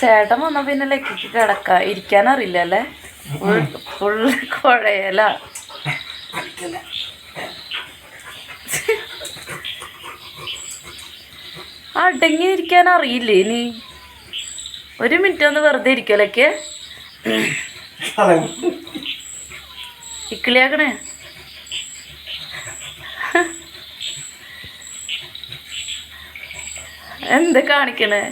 ചേട്ടൻ വന്ന പിന്നെ ലക്കിക്ക് കിടക്ക. ഇരിക്കാനറിയില്ല അല്ലേ? ഫുള്ള് കുഴയല. അടങ്ങി ഇരിക്കാൻ അറിയില്ലേ ഇനി? ഒരു മിനിറ്റ് ഒന്ന് വെറുതെ ഇരിക്കലൊക്കെ ഇക്കിളിയാക്കണേ എന്ത് കാണിക്കണേ?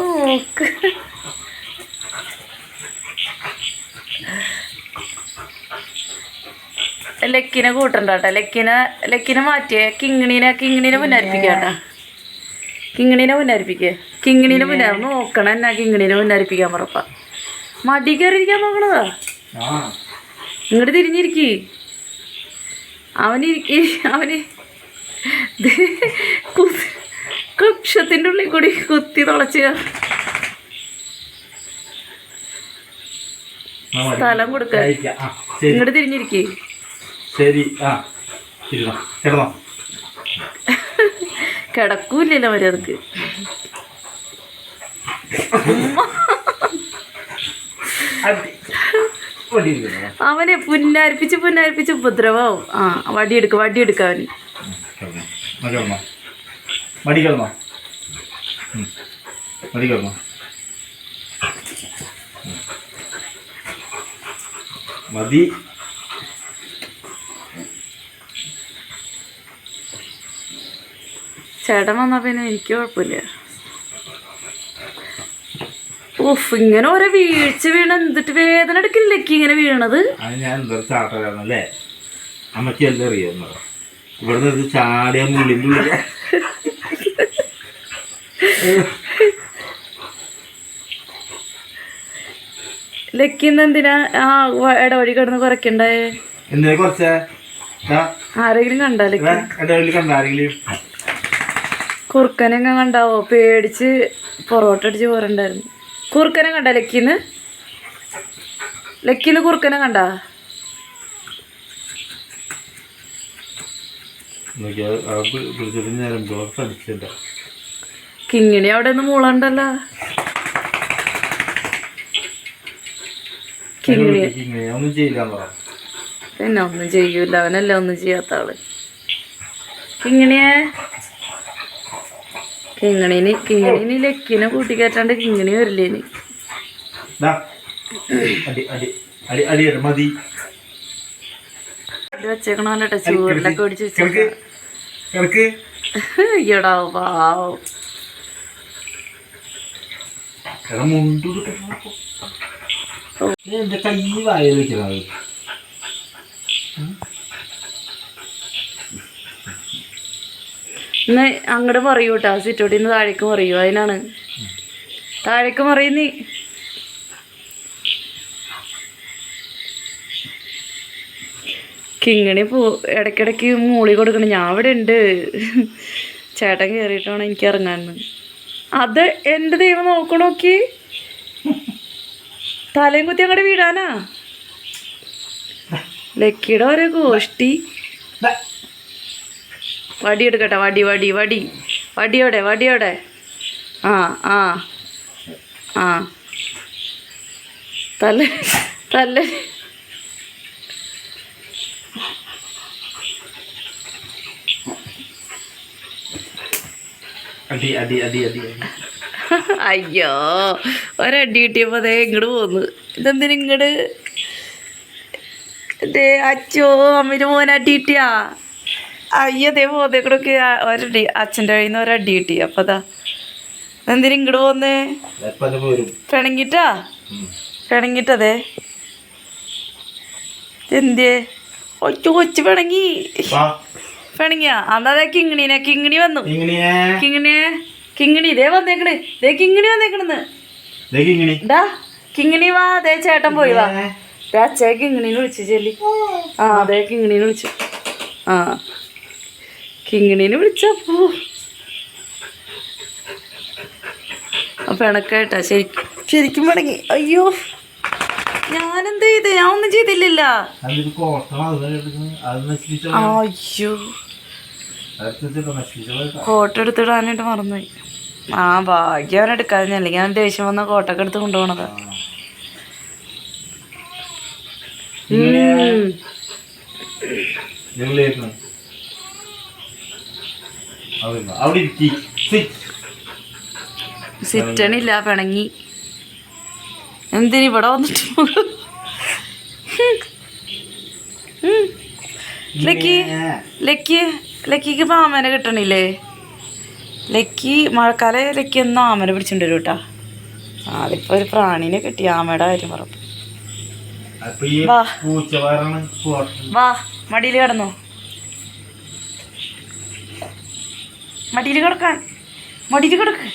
നോക്ക് ലക്കിനെ കൂട്ടണ്ട കേട്ടോ ലക്കിനെ ലക്കിനെ മാറ്റിയേ. കിങ്ങിണീനെ കിങ്ങിണീനെ മുന്നേരിപ്പിക്കാട്ടാ കിങ്ങിണീനെ മുന്നേരിപ്പിക്കേ കിങ്ങിണീനെ മുന്നേ നോക്കണം എന്നാ കിങ്ങിണീനെ മുന്നേരിപ്പിക്കാൻ പറപ്പ മടി കയറിയിരിക്കാൻ നോക്കണതാ. ആ. ഇങ്ങോട്ട് തിരിഞ്ഞിരിക്കി. അവനിരിക്കി അവന് ദേ കക്ഷത്തിന്റെ ഉള്ളിൽ കൂടി കുത്തി തുളച്ച്. ആ, മതി. സ്ഥലം കൊടുക്ക. ഇങ്ങോട്ട് തിരിഞ്ഞിരിക്കേ. ശരി. ആ കിടക്കൂല്ലല്ലോ മര്യാദയ്ക്ക്? അവനെ പുന്നാരിപ്പിച്ച് പുന്നാരിപ്പിച്ച് ഉപദ്രവാവും ആ വടിയെടുക്ക വടിയെടുക്ക അവന് കിടന്നോ. ആ, കിടന്നോ മടി കിടന്നോ ഉം. ഉം. മതി. ചേട്ടൻ വന്നാ പിന്നെ എനിക്ക് കുഴപ്പമില്ല. ഉഫ് ഇങ്ങനെ ഓരോ വീഴ്ച വീണ എന്തിട്ട് വേദന എടുക്കില്ലേക്ക് ഇങ്ങനെ വീണത്? അത് ഞാൻ എന്തൊരു ചാട്ടമായിരുന്നു അല്ലേ? അമ്മയ്ക്ക് എല്ലാം അറിയാവുന്നത് ഇവിടുന്ന് ചാടിയ മുള്ളിന്റെ ഉള്ളിൽ ലക്കിന്ന് എന്തിനാ ആ ഇടവഴി കിടന്ന് കുറയ്ക്കണ്ടായേ എന്തിനാ കുറച്ചേ? ആരെങ്കിലും കണ്ടാ ലക്കി? കുറുക്കനെങ്ങ കണ്ടാവോ? പേടിച്ച് പൊറോട്ട അടിച്ച് പോരണ്ടായിരുന്നു. കുറുക്കനെ കണ്ട ലക്കിന്ന്? ലക്കിന്ന് കുറുക്കനെ കണ്ടാ? കിങ്ങിണി അവിടെ നിന്ന് മൂളണ്ടല്ലോ കിങ്ങിണി ഇങ്ങനെ ഒന്നും പിന്നെ ഒന്നും ചെയ്യൂല. അവനല്ല ഒന്നും ചെയ്യാത്ത ആൾ കിങ്ങിണിയെ. കിങ്ങിണിന് കിങ്ങിണിന് ലക്കിനെ കൂട്ടിക്കയറ്റാണ്ട് കിങ്ങിണി വരില്ലേന്. ദാ, അടി അടി അടി അടി അടി മതി ഇത് വെച്ചേക്കണോല്ലോ ചൂരിലൊക്കെ പിടിച്ച് കിടക്ക് വെച്ചേക്ക കിടക്ക് അയ്യടാ പാവം എന്റെ കൈ വായ വെക്കുന്നത് ഇന്ന് അങ്ങോട്ട് പറയൂ കേട്ടോ സിറ്റോട്ടിൽ നിന്ന് താഴേക്ക് പറയൂ അതിനാണ് താഴേക്ക് പറയുന്ന കിങ്ങിണി പോ ഇടയ്ക്കിടയ്ക്ക് മൂളി കൊടുക്കണം. ഞാൻ അവിടെ ഉണ്ട് ചേട്ടൻ കയറിയിട്ടാണ് എനിക്ക് ഇറങ്ങാൻ. അത് എന്റെ ദൈവം നോക്കണോക്കി തലയും കുത്തി അങ്ങോട്ട് വീടാനാ ലക്കിയുടെ ഒരു ഗോഷ്ടി. വടി എടുക്കട്ടെ വടി വടി വടി. വടിയോടെ വടിയോടെ. ആ ആ ആ. തല്ല തല്ല. അടി അടി അടി അടി അടി. അയ്യോ ഒരടി കിട്ടിയപ്പോൾ അതേ ഇങ്ങോട്ട് പോന്നു. ഇതെന്തിനു ഇങ്ങോട്ട് ദേ അച്ചോ അമ്മയുടെ മോനടി കിട്ടിയാ? അയ്യോ ദേ പോതേക്കൂടൊക്കെ ഒരടി അച്ഛന്റെ കയ്യിൽ നിന്ന് ഒരടി കിട്ടി. അപ്പം അതാ എന്തിനു ഇങ്ങോട്ട് പോന്നേ? അത് പിണങ്ങിട്ടാ. പിണങ്ങിട്ടതേ എന്തിയേ ഒച്ച കൊച്ചു പിണങ്ങി. പിണങ്ങിയാ? അന്നതേ കിങ്ങിണീനെ കിങ്ങിണി വന്നു. കിങ്ങിണിയെ കിങ്ങിണി ദേ വന്നേക്കണ്. ദേ കിങ്ങിണി വന്നേക്കണെന്ന്. ഡാ കിങ്ങിണി. വാ ദേ ചേട്ടൻ പോയി വാ. ദേ. അച്ഛയെ കിങ്ങിണീനെ വിളിച്ചു ചെല്ലി. ആ ദേ കിങ്ങിണീനെ വിളിച്ചു. ആ. കിങ്ങിണീനെ വിളിച്ചപ്പോ അപ്പൊ ഇണക്കായിട്ടാ ശരിക്കും ശരിക്കും മടങ്ങി അയ്യോ. ഞാനെന്ത് ചെയ്ത്? ഞാൻ ഒന്നും ചെയ്തില്ലല്ല. അത് അത് അയ്യോ. അടുത്തിട്ട് നശിച്ചു പോയതാ. കോട്ട എടുത്തിടാനായിട്ട് മറന്നുപോയി. ആ ഭാഗ്യം അവൻ എടുക്കാതെ അല്ലെങ്കിൽ അവൻ ദേഷ്യം വന്ന കോട്ടൊക്കെ എടുത്ത് കൊണ്ടുപോണത്. സിറ്റണില്ല പിണങ്ങി. എന്തിന് ഇവിടെ വന്നിട്ട്. ലക്കി ലക്കി ലക്കിക്ക് പാമേനെ കിട്ടണില്ലേ? ലക്കി മഴക്കാലം ലക്കി എന്നും ആമനെ പിടിച്ചിട്ട് വരും കേട്ടാ അതിപ്പോ ഒരു പ്രാണീനെ കിട്ടി ആമയുടെ കാര്യം പറഞ്ഞു വാ. മടിയിൽ കിടന്നോ. മടിയിൽ കിടക്കാൻ. മടിയിൽ കിടക്ക്.